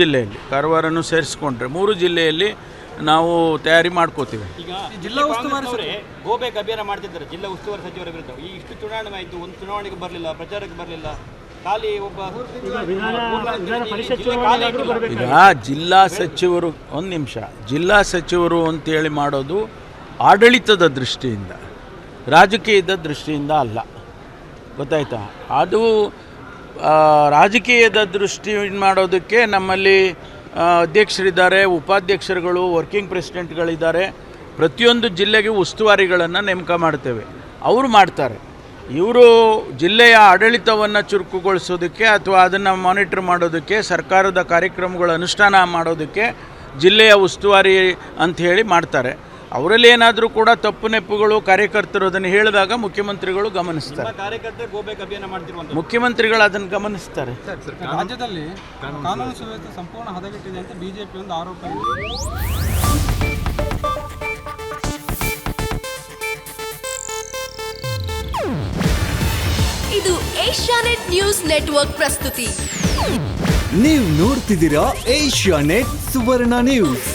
ಜಿಲ್ಲೆಯಲ್ಲಿ ಕಾರವಾರನ್ನು ಸೇರಿಸ್ಕೊಂಡ್ರೆ ಮೂರು ಜಿಲ್ಲೆಯಲ್ಲಿ ನಾವು ತಯಾರಿ ಮಾಡ್ಕೋತೀವಿ. ಈಗ ಜಿಲ್ಲಾ ಉಸ್ತುವಾರಿ ಗೋಬೇಕ್ ಅಭಿಯಾನ ಮಾಡ್ತಿದ್ದಾರೆ. ಜಿಲ್ಲಾ ಉಸ್ತುವಾರಿ ಸಚಿವರ ವಿರುದ್ಧ. ಈ ಇಷ್ಟು ಚುನಾವಣೆ ಆಯಿತು ಒಂದು ಚುನಾವಣೆಗೆ ಬರಲಿಲ್ಲ ಪ್ರಚಾರಕ್ಕೆ ಬರಲಿಲ್ಲ. ಖಾಲಿ ಒಬ್ಬ. ಈಗ ಜಿಲ್ಲಾ ಸಚಿವರು ಒಂದು ನಿಮಿಷ. ಜಿಲ್ಲಾ ಸಚಿವರು ಅಂತೇಳಿ ಮಾಡೋದು ಆಡಳಿತದ ದೃಷ್ಟಿಯಿಂದ ರಾಜಕೀಯದ ದೃಷ್ಟಿಯಿಂದ ಅಲ್ಲ. ಗೊತ್ತಾಯ್ತಾ? ಅದು ರಾಜಕೀಯದ ದೃಷ್ಟಿ ಮಾಡೋದಕ್ಕೆ ನಮ್ಮಲ್ಲಿ ಅಧ್ಯಕ್ಷರಿದ್ದಾರೆ, ಉಪಾಧ್ಯಕ್ಷರುಗಳು ವರ್ಕಿಂಗ್ ಪ್ರೆಸಿಡೆಂಟ್ಗಳಿದ್ದಾರೆ ಪ್ರತಿಯೊಂದು ಜಿಲ್ಲೆಗೆ ಉಸ್ತುವಾರಿಗಳನ್ನು ನೇಮಕ ಮಾಡ್ತೇವೆ. ಅವರು ಮಾಡ್ತಾರೆ. ಇವರು ಜಿಲ್ಲೆಯ ಆಡಳಿತವನ್ನು ಚುರುಕುಗೊಳಿಸೋದಕ್ಕೆ ಅಥವಾ ಅದನ್ನು ಮಾನಿಟರ್ ಮಾಡೋದಕ್ಕೆ, ಸರ್ಕಾರದ ಕಾರ್ಯಕ್ರಮಗಳ ಅನುಷ್ಠಾನ ಮಾಡೋದಕ್ಕೆ ಜಿಲ್ಲೆಯ ಉಸ್ತುವಾರಿ ಅಂತ ಹೇಳಿ ಮಾಡ್ತಾರೆ. ಅವರಲ್ಲಿ ಏನಾದರೂ ಕೂಡ ತಪ್ಪು ನೆಪ್ಪುಗಳು ಕಾರ್ಯಕರ್ತರು ಅದನ್ನು ಹೇಳಿದಾಗ ಮುಖ್ಯಮಂತ್ರಿಗಳು ಗಮನಿಸ್ತಾರೆ. ನಿಮ್ಮ ಕಾರ್ಯಕರ್ತರು ಗೋಬೇಕ್ ಅಭಿಯಾನ ಮಾಡ್ತಿರುವಂತ ಮುಖ್ಯಮಂತ್ರಿಗಳು ಅದನ್ನು ಗಮನಿಸ್ತಾರೆ. ರಾಜ್ಯದಲ್ಲಿ ಕಾನೂನು ಸುವ್ಯವಸ್ಥೆ. ಸಂಪೂರ್ಣ ಹದಗೆಟ್ಟಿದೆ ಅಂತ ಬಿಜೆಪಿ ಒಂದು ಆರೋಪ ಇದೆ. ಏಷ್ಯಾನೆಟ್ ನ್ಯೂಸ್ ನೆಟ್ವರ್ಕ್ ಪ್ರಸ್ತುತಿ. ನೀವು ನೋಡ್ತಿದ್ದೀರಾ ಏಷ್ಯಾ ನೆಟ್ ಸುವರ್ಣ ನ್ಯೂಸ್.